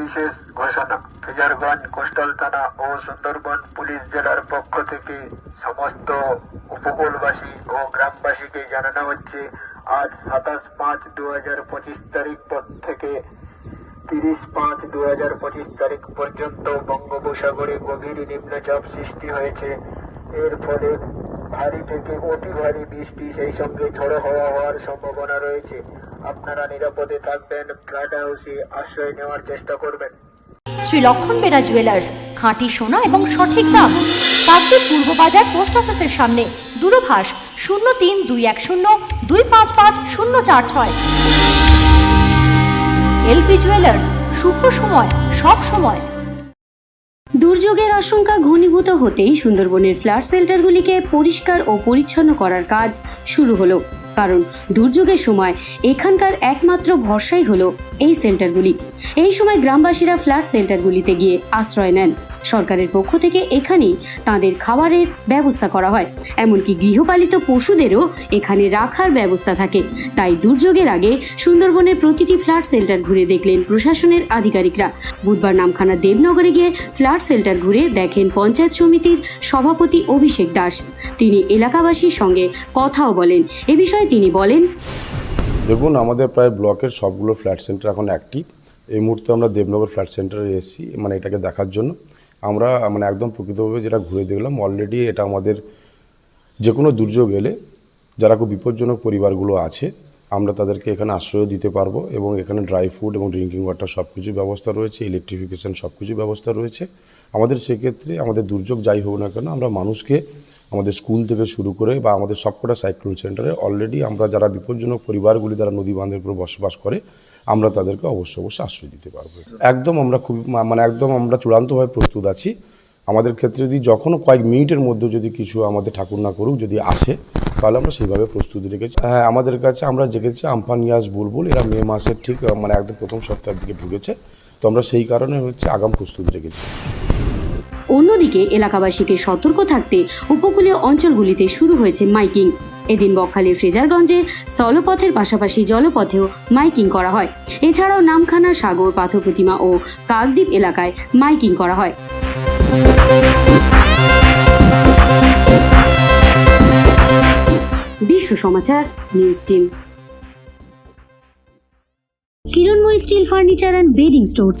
বিশেষ ঘোষণা। ফিজারগঞ্জ কোস্টাল থানা ও সুন্দরবন পুলিশ জেলার পক্ষ থেকে সমস্ত উপকূলবাসী ও গ্রামবাসীকে জানানো হচ্ছে, আজ সাতাশ পাঁচ দু হাজার পঁচিশ তারিখ থেকে তিরিশ পাঁচ দু হাজার পঁচিশ তারিখ পর্যন্ত বঙ্গোপসাগরে গভীর নিম্নচাপ সৃষ্টি হয়েছে। এর ফলে ভারী থেকে অতি ভারী বৃষ্টি সেই সঙ্গে ঝড়ো হাওয়া হওয়ার সম্ভাবনা রয়েছে। আপনারা নিরাপদে থাকবেন ফ্ল্যাট হাউসে আশ্রয় নেওয়ার চেষ্টা করবেন। শ্রী লক্ষণ বেড়া জুয়েলার্স খাঁটি সোনা এবং সঠিক দাম। কাকদ্বীপ পূর্ব বাজার পোস্ট অফিসের সামনে, দূরভাষ শূন্য তিন দুই এক শূন্য দুই পাঁচ পাঁচ শূন্য চার ছয়। এলপি জুয়েলার্স শুভ সময়, সব সময়। দুর্যোগের আশঙ্কা ঘনীভূত হতেই সুন্দরবনের ফ্ল্যাট শেল্টারগুলিকে পরিষ্কার ও পরিচ্ছন্ন করার কাজ শুরু হলো। কারণ দুর্যোগের সময় এখানকার একমাত্র ভরসাই হলো এই সেন্টারগুলি এই সময় গ্রামবাসীরা ফ্ল্যাট সেন্টারগুলিতে গিয়ে আশ্রয় নেন। সরকারের পক্ষ থেকে এখানেই তাদের খাবারের ব্যবস্থা করা হয়। এমনকি গৃহপালিত পশুদেরও এখানে রাখার ব্যবস্থা থাকে। তাই দুর্যোগের আগে সুন্দরবনের প্রতিটি ফ্ল্যাট সেল্টার ঘুরে দেখলেন প্রশাসনের আধিকারিকরা। বুধবার নামখানা দেবনগরে গিয়ে ফ্ল্যাট সেল্টার ঘুরে দেখেন পঞ্চায়েত সমিতির সভাপতি অভিষেক দাস। তিনি এলাকাবাসীর সঙ্গে কথাও বলেন। এ বিষয়ে তিনি বলেন, দেখুন, আমাদের প্রায় ব্লকের সবগুলো ফ্ল্যাট সেন্টার এখন অ্যাক্টিভ। এই মুহূর্তে আমরা দেবনগর ফ্ল্যাট সেন্টারে এসেছি মানে এটাকে দেখার জন্য। আমরা মানে একদম প্রকৃতভাবে যেটা ঘুরে দেখলাম অলরেডি এটা আমাদের যে কোনো দুর্যোগ এলে যারা খুব বিপজ্জনক পরিবারগুলো আছে, আমরা তাদেরকে এখানে আশ্রয় দিতে পারব এবং এখানে ড্রাই ফুড এবং ড্রিঙ্কিং ওয়াটার সব কিছু ব্যবস্থা রয়েছে ইলেকট্রিফিকেশান সব কিছু ব্যবস্থা রয়েছে। আমাদের সেক্ষেত্রে আমাদের দুর্যোগ যাই হোক না কেন, আমরা মানুষকে আমাদের স্কুল থেকে শুরু করে বা আমাদের সবকটা সাইক্লোন সেন্টারে অলরেডি আমরা যারা বিপজ্জনক পরিবারগুলি যারা নদী বাঁধের উপর বসবাস করে, আমরা তাদেরকে অবশ্য অবশ্যই আশ্রয় দিতে পারব। একদম আমরা খুব মানে একদম আমরা চূড়ান্তভাবে প্রস্তুত আছি। আমাদের ক্ষেত্রে যদি যখনও কয়েক মিনিটের মধ্যে যদি কিছু আমাদের ঠাকুর না করুক, যদি আসে, তাহলে আমরা সেইভাবে প্রস্তুতি রেখেছি। হ্যাঁ আমাদের কাছে আমরা জেগেছি আমফান ইয়াস বুলবুল, এরা মে মাসের ঠিক মানে একদম প্রথম সপ্তাহের দিকে ঢুকেছে। তো আমরা সেই কারণে হচ্ছে আগাম প্রস্তুতি রেখেছি। অন্যদিকে এলাকাবাসীকে সতর্ক থাকতে উপকূলীয় অঞ্চলগুলিতে শুরু হয়েছে মাইকিং। এদিন বকখালির ফ্রেজারগঞ্জে স্থলপথের পাশাপাশি জলপথেও মাইকিং করা হয়। এছাড়াও নামখানা সাগর পাথর প্রতিমা ও কাকদ্বীপ এলাকায় মাইকিং করা হয়। বিশ্ব সমাচার, news team. Kiranmoy steel furniture and bedding stores.